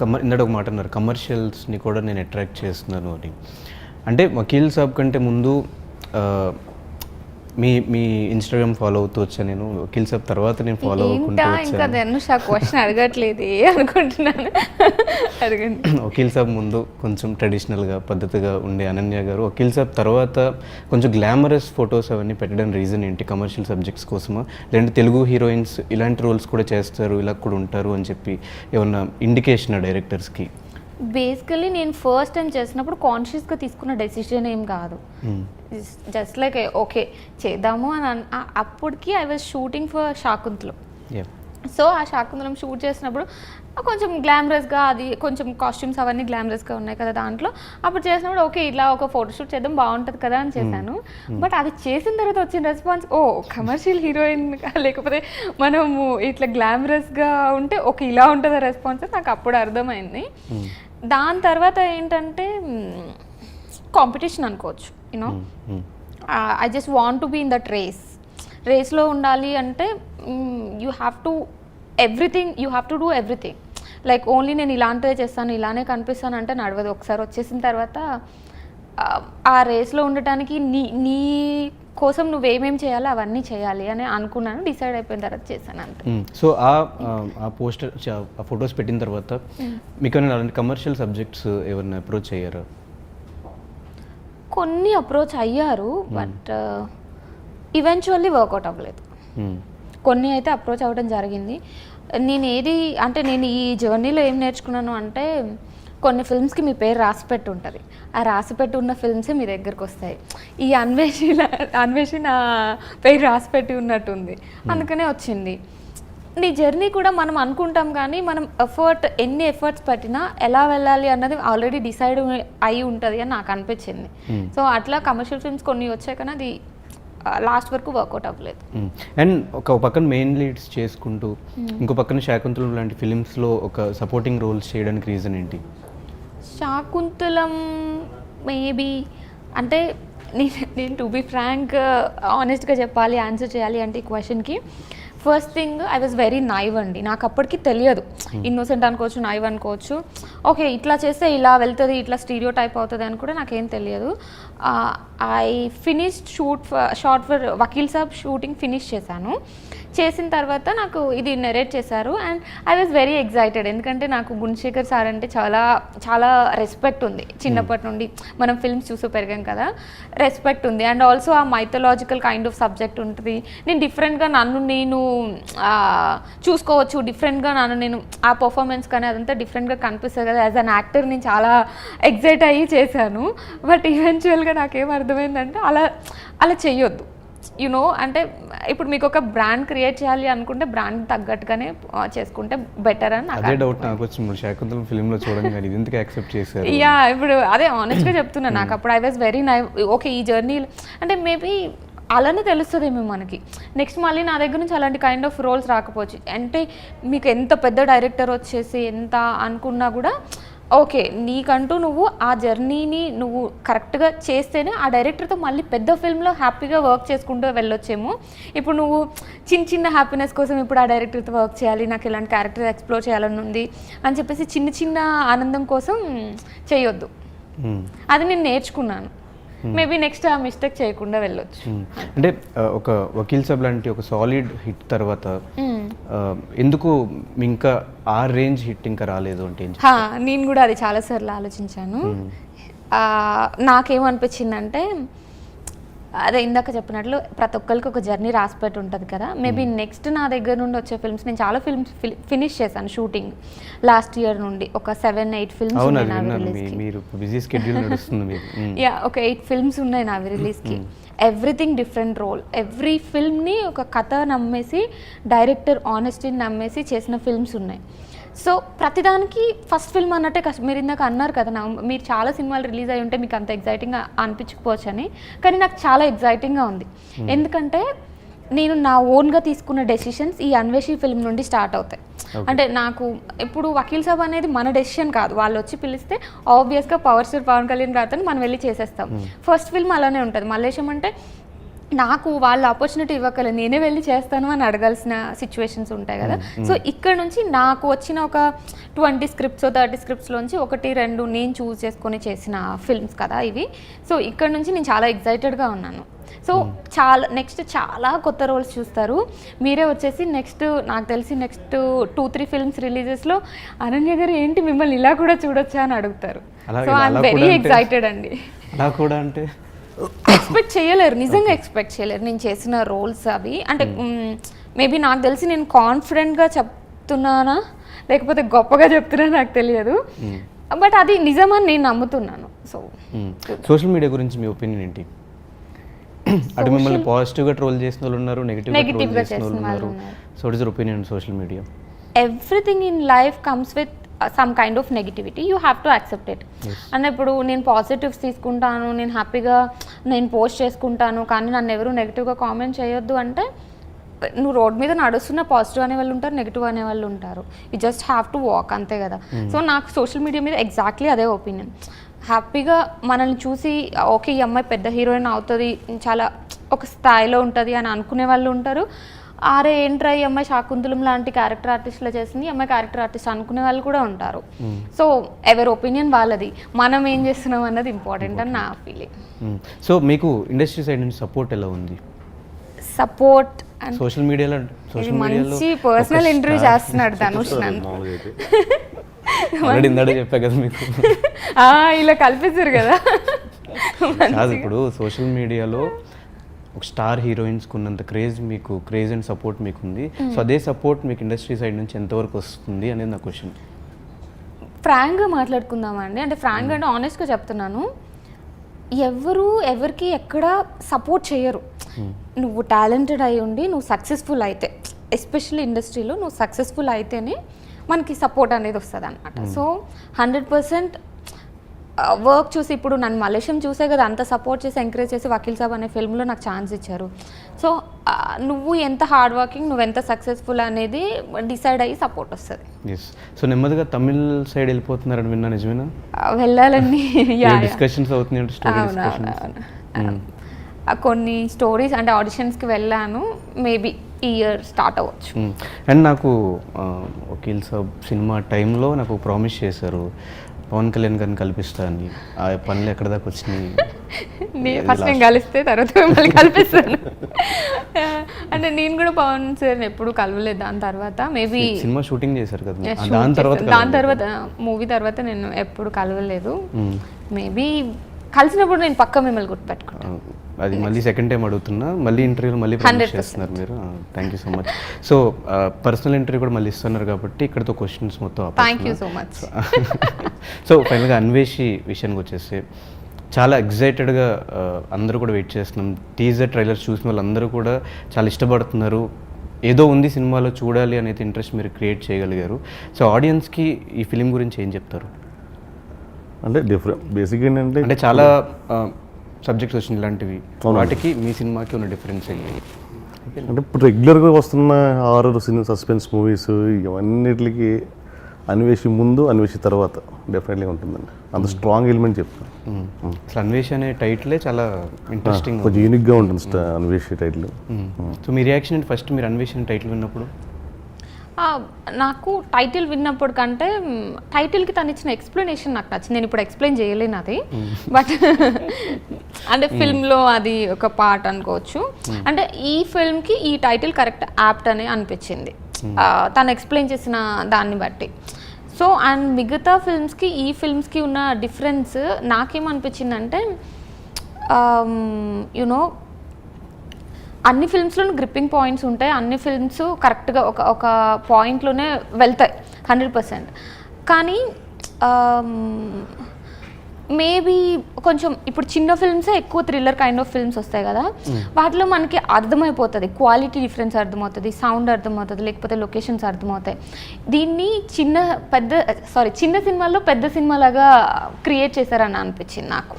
Comer ఇందాక ఒక మాట అన్నారు కమర్షియల్స్ని కూడా నేను అట్రాక్ట్ చేస్తున్నాను అని. అంటే వకీల్ సాబ్ కంటే ముందు మీ మీ ఇన్స్టాగ్రామ్ ఫాలో అవుతూ వచ్చాను నేను. వకీల్ సాబ్ తర్వాత నేను ఫాలో అవ్వకుంటూ ఏంటా ఇంకా వచ్చాను. ధనుష్ ఆ క్వశ్చన్ అడగట్లేదు అనుకుంటున్నాను? అడగండి. వకీల్ సాబ్ ముందు కొంచెం ట్రెడిషనల్గా పద్ధతిగా ఉండే అనన్య గారు. వకీల్ సాబ్ తర్వాత కొంచెం గ్లామరస్ ఫొటోస్ అవన్నీ పెట్టడం రీజన్ ఏంటి? కమర్షియల్ సబ్జెక్ట్స్ కోసమా? లేదంటే తెలుగు హీరోయిన్స్ ఇలాంటి రోల్స్ కూడా చేస్తారు ఇలా కూడా ఉంటారు అని చెప్పి ఏమన్నా ఇండికేషన్ డైరెక్టర్స్కి బేసికలీ నేను ఫస్ట్ టైం చేసినప్పుడు కాన్షియస్గా తీసుకున్న డెసిషన్ ఏం కాదు. జస్ట్ లైక్ ఓకే చేద్దాము అని అప్పటికి ఐ వాజ్ షూటింగ్ ఫర్ శాకుంతలో సో ఆ శాకుంతలం షూట్ చేసినప్పుడు కొంచెం గ్లామరస్గా అది కొంచెం కాస్ట్యూమ్స్ అవన్నీ గ్లామరస్గా ఉన్నాయి కదా దాంట్లో. అప్పుడు చేసినప్పుడు ఓకే ఇలా ఒక ఫోటోషూట్ చేద్దాం బాగుంటుంది కదా అని చేశాను. బట్ అది చేసిన తర్వాత వచ్చిన రెస్పాన్స్ ఓ కమర్షియల్ హీరోయిన్ లేకపోతే మనము ఇట్లా గ్లామరస్గా ఉంటే ఓకే ఇలా ఉంటుంది రెస్పాన్స్ నాకు అప్పుడు అర్థమైంది. దాని తర్వాత ఏంటంటే కాంపిటీషన్ అనుకోవచ్చు you know I just want to be in that race రేస్లో ఉండాలి అంటే you have to everything you have to do everything like only నేను ఇలాంటివే చేస్తాను ఇలానే కనిపిస్తాను అంటే నడవదు. ఒకసారి వచ్చేసిన తర్వాత ఆ, ఆ రేస్లో ఉండటానికి నీ నీ కోసం నువ్వేమేం చేయాలో అవన్నీ చేయాలి అని అనుకున్నాను. డిసైడ్ అయిపోయిన తర్వాత చేశాను అంతే. సో ఆ ఆ పోస్టర్ ఆ ఫొటోస్ పెట్టిన తర్వాత మీకు అలాంటి కమర్షియల్ సబ్జెక్ట్స్ ఏమైనా అప్రోచ్ అయ్యారా? కొన్ని అప్రోచ్ అయ్యారు బట్ ఈవెన్చువల్లీ వర్కౌట్ అవ్వలేదు. కొన్ని అయితే అప్రోచ్ అవ్వడం జరిగింది. నేను ఏది అంటే నేను ఈ జర్నీలో ఏం నేర్చుకున్నాను అంటే కొన్ని ఫిల్మ్స్కి మీ పేరు రాసి పెట్టి ఉంటుంది. ఆ రాసి పెట్టి ఉన్న ఫిల్మ్స్ మీ దగ్గరకు వస్తాయి. ఈ అన్వేషణ అన్వేషణ పేరు రాసి పెట్టి ఉన్నట్టుంది అందుకనే వచ్చింది. నీ జర్నీ కూడా మనం అనుకుంటాం కానీ మనం ఎఫర్ట్ ఎన్ని ఎఫర్ట్స్ పెట్టినా ఎలా వెళ్ళాలి అన్నది ఆల్రెడీ డిసైడ్ అయి ఉంటుంది అని నాకు అనిపించింది. సో అట్లా కమర్షియల్ ఫిల్మ్స్ కొన్ని వచ్చాయి కానీ అది లాస్ట్ వరకు వర్కౌట్ అవ్వలేదు. అండ్ ఒక పక్కన మెయిన్ లీడ్స్ చేసుకుంటూ ఇంకో పక్కన శాకుంతలం లాంటి ఫిలిమ్స్లో ఒక సపోర్టింగ్ రోల్స్ చేయడానికి రీజన్ ఏంటి? శాకుంతలం మేబీ అంటే నేను నేను టు బి ఫ్రాంక్ ఆనెస్ట్గా చెప్పాలి ఆన్సర్ చేయాలి అంటే ఈ క్వశ్చన్కి first thing I was very naive అండి. నాకు అప్పటికి తెలియదు. ఇన్నోసెంట్ అనుకోవచ్చు నైవ్ అనుకోవచ్చు. ఓకే ఇట్లా చేస్తే ఇలా వెళ్తుంది ఇట్లా స్టీరియో టైప్ అవుతుంది అని కూడా నాకేం తెలియదు. I finish shoot short for Vakeel Saab shooting finish చేశాను. చేసిన తర్వాత నాకు ఇది నెరేట్ చేశారు. And I was very excited ఎందుకంటే నాకు గుణశేఖర్ సార్ అంటే చాలా చాలా రెస్పెక్ట్ ఉంది. చిన్నప్పటి నుండి మనం ఫిల్మ్స్ చూసి పెరిగాం కదా రెస్పెక్ట్ ఉంది. అండ్ ఆల్సో ఆ మైథలాజికల్ కైండ్ ఆఫ్ సబ్జెక్ట్ ఉంటుంది. నేను డిఫరెంట్గా నన్ను నేను చూసుకోవచ్చు. డిఫరెంట్గా నన్ను నేను ఆ పర్ఫార్మెన్స్ కానీ అదంతా డిఫరెంట్గా కనిపిస్తుంది కదా. యాజ్ అన్ యాక్టర్ నేను చాలా ఎగ్జైట్ అయ్యి చేశాను. బట్ ఈవెన్చువల్గా నాకేం అర్థమైందంటే అలా అలా చెయ్యొద్దు. యునో అంటే ఇప్పుడు మీకు ఒక బ్రాండ్ క్రియేట్ చేయాలి అనుకుంటే బ్రాండ్ తగ్గట్టుగానే చేసుకుంటే బెటర్ అని అదే డౌట్ నాకు వచ్చింది శాకుంతలం ఫిలింలో చూడడం కానీ ఇది ఎందుకు యాక్సెప్ట్ చేశారు? యా ఇప్పుడు అదే ఆనెస్ట్గా చెప్తున్నా. నాకు అప్పుడు I was very naive okay ఈ జర్నీ అంటే మేబీ అలానే తెలుస్తుందేమో మనకి. నెక్స్ట్ మళ్ళీ నా దగ్గర నుంచి అలాంటి కైండ్ ఆఫ్ రోల్స్ రాకపోవచ్చు. అంటే మీకు ఎంత పెద్ద డైరెక్టర్ వచ్చేసి ఎంత అనుకున్నా కూడా ఓకే నీకంటూ నువ్వు ఆ జర్నీని నువ్వు కరెక్ట్గా చేస్తేనే ఆ డైరెక్టర్తో మళ్ళీ పెద్ద ఫిల్మ్లో హ్యాపీగా వర్క్ చేసుకుంటూ వెళ్ళొచ్చేమో. ఇప్పుడు నువ్వు చిన్న చిన్న హ్యాపీనెస్ కోసం ఇప్పుడు ఆ డైరెక్టర్తో వర్క్ చేయాలి నాకు ఇలాంటి క్యారెక్టర్ ఎక్స్ప్లోర్ చేయాలని ఉంది అని చెప్పేసి చిన్న చిన్న ఆనందం కోసం చేయొద్దు. అది నేను నేర్చుకున్నాను. మేబీ నెక్స్ట్ ఆ మిస్టేక్ చేయకుండా వెళ్ళొచ్చు. అంటే ఒక వకీల్ సాబ్ లాంటి ఒక సాలిడ్ హిట్ తర్వాత ఎందుకు ఇంకా ఆ రేంజ్ హిట్ ఇంకా రాలేదు అంటే నేను కూడా అది చాలాసార్లు ఆలోచించాను. నాకేమనిపించిందంటే అదే ఇందాక చెప్పినట్లు ప్రతి ఒక్కరికి ఒక జర్నీ రాసిపెట్టి ఉంటుంది కదా. మేబీ నెక్స్ట్ నా దగ్గర నుండి వచ్చే ఫిల్మ్స్ నేను చాలా ఫిల్మ్స్ ఫినిష్ చేశాను షూటింగ్ లాస్ట్ ఇయర్ నుండి. ఒక సెవెన్ ఎయిట్ ఫిల్మ్స్. మీరు బిజీ నడుస్తుంది మీకు. Hmm. యా ఒక ఎయిట్ ఫిల్మ్స్ ఉన్నాయి నావి రిలీజ్కి ఎవ్రీథింగ్ డిఫరెంట్ రోల్ ఎవ్రీ ఫిల్మ్ని ఒక కథ నమ్మేసి డైరెక్టర్ ఆనెస్టీని నమ్మేసి చేసిన ఫిల్మ్స్ ఉన్నాయి. సో ప్రతిదానికి ఫస్ట్ ఫిల్మ్ అన్నట్టే కష్టం మీరు ఇందాక అన్నారు కదా నా మీరు చాలా సినిమాలు రిలీజ్ అయి ఉంటే మీకు అంత ఎగ్జైటింగ్గా అనిపించకపోవచ్చు అని కానీ నాకు చాలా ఎగ్జైటింగ్గా ఉంది. ఎందుకంటే నేను నా ఓన్గా తీసుకున్న డెసిషన్స్ ఈ అన్వేషి ఫిల్మ్ నుండి స్టార్ట్ అవుతాయి. అంటే నాకు ఇప్పుడు వకీల్ సాబ్ అనేది మన డెసిషన్ కాదు. వాళ్ళు వచ్చి పిలిస్తే ఆబ్వియస్గా పవర్ స్టార్ పవన్ కళ్యాణ్ గారితో మనం వెళ్ళి చేసేస్తాం. ఫస్ట్ ఫిల్మ్ అలానే ఉంటుంది. మల్లేశం అంటే నాకు వాళ్ళు ఆపర్చునిటీ ఇవ్వకలే నేనే వెళ్ళి చేస్తాను అని అడగాల్సిన సిచ్యువేషన్స్ ఉంటాయి కదా. సో ఇక్కడ నుంచి నాకు వచ్చిన ఒక ట్వంటీ స్క్రిప్ట్స్ థర్టీ స్క్రిప్ట్స్లోంచి ఒకటి రెండు నేను చూస్ చేసుకొని చేసిన ఫిల్మ్స్ కదా ఇవి. సో ఇక్కడ నుంచి నేను చాలా ఎగ్జైటెడ్గా ఉన్నాను. సో చాలా నెక్స్ట్ చాలా కొత్త రోల్స్ చూస్తారు. మీరే వచ్చేసి నెక్స్ట్ నాకు తెలిసి నెక్స్ట్ టూ త్రీ ఫిల్మ్స్ రిలీజెస్లో అనన్య గారు ఏంటి మిమ్మల్ని ఇలా కూడా చూడొచ్చా అని అడుగుతారు. సో ఐఎమ్ వెరీ ఎగ్జైటెడ్ అండి. అలా కూడా అంటే ఎక్స్పెక్ట్ చేయలేరు. నిజంగా ఎక్స్పెక్ట్ చేయలేరు. నేను చేసిన రోల్స్ అవి. అంటే మేబీ నాకు తెలిసి నేను కాన్ఫిడెంట్గా చెప్తున్నానా? లేకపోతే గొప్పగా చెప్తున్నా నాకు తెలియదు. బట్ అది నిజమని నేను నమ్ముతున్నాను. సో సోషల్ మీడియా గురించి మీ ఒపీనియన్ ఏంటి? అటు మిమ్మల్ని పాజిటివ్గా ట్రోల్ చేసిన వాళ్ళు ఉన్నారు నెగిటివ్గా ట్రోల్ Negative గా చేసిన వాళ్ళు చేసిన వాళ్ళు ఉన్నారు. So it is opinion social media everything in life comes with some kind of negativity you have to accept it అంటే ఇప్పుడు నేను పాజిటివ్స్ తీసుకుంటాను నేను హ్యాపీగా నేను పోస్ట్ చేసుకుంటాను కానీ నన్ను ఎవరు నెగిటివ్గా కామెంట్ చేయొద్దు అంటే నువ్వు రోడ్ మీద నడుస్తున్న పాజిటివ్ అనే వాళ్ళు ఉంటారు నెగిటివ్ అనే వాళ్ళు ఉంటారు. You just have to walk అంతే కదా. సో నాకు సోషల్ మీడియా మీద ఎగ్జాక్ట్లీ అదే ఒపీనియన్ హ్యాపీగా మనల్ని చూసి ఓకే ఈ అమ్మాయి పెద్ద హీరోయిన్ అవుతుంది చాలా ఒక స్థాయిలో ఉంటుంది అని అనుకునే వాళ్ళు ఉంటారు. ఆరే ఏంట్రా ఈ అమ్మాయి శాకుంతలం లాంటి క్యారెక్టర్ ఆర్టిస్ట్లో చేసింది? ఈ అమ్మాయి క్యారెక్టర్ ఆర్టిస్ట్ అనుకునే వాళ్ళు కూడా ఉంటారు. సో ఎవరి ఒపీనియన్ వాళ్ళది. మనం ఏం చేస్తున్నాం అన్నది ఇంపార్టెంట్ అని నా ఫీలింగ్ సో మీకు ఇండస్ట్రీ సైడ్ నుంచి సపోర్ట్ ఎలా ఉంది? సపోర్ట్ అండ్ సోషల్ మీడియాలో ఇది సోషల్ మీడియాలో మంచి పర్సనల్ ఇంటర్వ్యూ చేస్తున్నాడు ధనుష్ నన్ను. చెప్పా కదా మీకు. ఇలా కల్పిస్తారు కదా. కాదు ఇప్పుడు సోషల్ మీడియాలో ఒక స్టార్ హీరోయిన్స్కి ఉన్నంత క్రేజ్ మీకు క్రేజ్ అండ్ సపోర్ట్ మీకు ఉంది సో అదే సపోర్ట్ మీకు ఇండస్ట్రీ సైడ్ నుంచి ఎంతవరకు వస్తుంది అనేది నా క్వశ్చన్. ఫ్రాంక్గా మాట్లాడుకుందామండి. అంటే ఫ్రాంక్ అంటే ఆనెస్ట్గా చెప్తున్నాను. ఎవరు ఎవరికి ఎక్కడ సపోర్ట్ చేయరు. నువ్వు టాలెంటెడ్ అయి ఉండి నువ్వు సక్సెస్ఫుల్ అయితే ఎస్పెషల్లీ ఇండస్ట్రీలో నువ్వు సక్సెస్ఫుల్ అయితేనే మనకి సపోర్ట్ అనేది వస్తుంది అనమాట సో హండ్రెడ్ పర్సెంట్ వర్క్ చూసి ఇప్పుడు నన్ను మలేషియం చూసే కదా అంత సపోర్ట్ చేసి ఎంకరేజ్ చేసి వకీల్ సాబ్ అనే ఫిల్మ్లో నాకు ఛాన్స్ ఇచ్చారు. సో నువ్వు ఎంత హార్డ్ వర్కింగ్ నువ్వు ఎంత సక్సెస్ఫుల్ అనేది డిసైడ్ అయ్యి సపోర్ట్ వస్తుంది. సో నెమ్మదిగా తమిళ్ సైడ్ వెళ్ళిపోతున్నారని విన్నా నిజమేనా? వెళ్ళాలని. డిస్కషన్స్ అవుతున్నాయి. ఆ, కొన్ని స్టోరీస్ అంటే ఆడిషన్స్కి వెళ్ళాను. మేబీ ఈ ఇయర్ స్టార్ట్ అవ్వచ్చు. అండ్ నాకు ఆ, వకీల్ సాబ్ సినిమా టైంలో నాకు ప్రామిస్ చేశారు. పవన్ కళ్యాణ్ గారిని కల్పిస్తా అని. ఆ పనులు ఎక్కడ దాకా వచ్చినాయి? ఫస్ట్ నేను కలిస్తే తర్వాత మిమ్మల్ని కల్పిస్తాను. అంటే నేను కూడా పవన్ సార్ ఎప్పుడు కలవలేదు. దాని తర్వాత మేబీ సినిమా షూటింగ్ చేశారు కదా దాని తర్వాత దాని తర్వాత మూవీ తర్వాత నేను ఎప్పుడు కలవలేదు. మేబీ కలిసినప్పుడు నేను పక్క మిమ్మల్ని గుర్తుపెట్టుకుంటాను ఆ, అది మళ్ళీ సెకండ్ టైం అడుగుతున్నా. మళ్ళీ ఇంటర్వ్యూలో మళ్ళీ 100%. చేస్తున్నారు మీరు. Thank you so much so personal interview కూడా మళ్ళీ ఇస్తున్నారు కాబట్టి ఇక్కడతో క్వశ్చన్స్ మొత్తం thank you so much so ఫైనల్గా అన్వేషి విషయానికి వచ్చేసి చాలా ఎగ్జైటెడ్గా అందరూ కూడా వెయిట్ చేస్తున్నాం. టీజర్ ట్రైలర్స్ చూసిన వాళ్ళందరూ కూడా చాలా ఇష్టపడుతున్నారు. ఏదో ఉంది సినిమాలో చూడాలి అనేది ఇంట్రెస్ట్ మీరు క్రియేట్ చేయగలిగారు. సో ఆడియన్స్కి ఈ ఫిలిం గురించి ఏం చెప్తారు? అంటే డిఫరెంట్ బేసిక్ ఏంటంటే అంటే చాలా సబ్జెక్ట్స్ వచ్చినాయి ఇలాంటివి. వాటికి మీ సినిమాకి ఉన్న డిఫరెన్స్ ఏంటి? అంటే ఇప్పుడు రెగ్యులర్గా వస్తున్న హారర్ సినిమా సస్పెన్స్ మూవీస్ ఇవన్నిటికి అన్వేషి ముందు అన్వేషి తర్వాత డెఫినెట్లీ ఉంటుందండి. అంత స్ట్రాంగ్ ఎలిమెంట్ చెప్తాను అసలు అన్వేష్ అనే టైటిలే చాలా ఇంట్రెస్టింగ్ కొంచెం యూనిక్గా ఉంటుంది అన్వేషి టైటిల్. సో మీ రియాక్షన్ ఫస్ట్ మీరు అన్వేష్ అనే టైటిల్ విన్నప్పుడు? నాకు టైటిల్ విన్నప్పుడు కంటే టైటిల్కి తను ఇచ్చిన ఎక్స్ప్లెనేషన్ నాకు నచ్చింది. నేను ఇప్పుడు ఎక్స్ప్లెయిన్ చేయలేను అది. బట్ అంటే ఫిల్మ్లో అది ఒక పార్ట్ అనుకోవచ్చు. అంటే ఈ ఫిల్మ్కి ఈ టైటిల్ కరెక్ట్ యాప్ట్ అని అనిపించింది. తను ఎక్స్ప్లెయిన్ చేసిన దాన్ని బట్టి. సో అండ్ మిగతా ఫిల్మ్స్కి ఈ ఫిల్మ్స్కి ఉన్న డిఫరెన్స్ నాకేమనిపించిందంటే యునో అన్ని ఫిల్మ్స్లోనూ గ్రిప్పింగ్ పాయింట్స్ ఉంటాయి. అన్ని ఫిల్మ్స్ కరెక్ట్గా ఒక ఒక పాయింట్లోనే వెళ్తాయి. హండ్రెడ్ పర్సెంట్ కానీ మేబీ కొంచెం ఇప్పుడు చిన్న ఫిల్మ్సే ఎక్కువ థ్రిల్లర్ కైండ్ ఆఫ్ ఫిల్మ్స్ వస్తాయి కదా. వాటిలో మనకి అర్థమైపోతుంది. క్వాలిటీ డిఫరెన్స్ అర్థమవుతుంది. సౌండ్ అర్థమవుతుంది. లేకపోతే లొకేషన్స్ అర్థమవుతాయి. దీన్ని చిన్న పెద్ద సారీ చిన్న సినిమాల్లో పెద్ద సినిమాలాగా క్రియేట్ చేశారని అనిపించింది నాకు.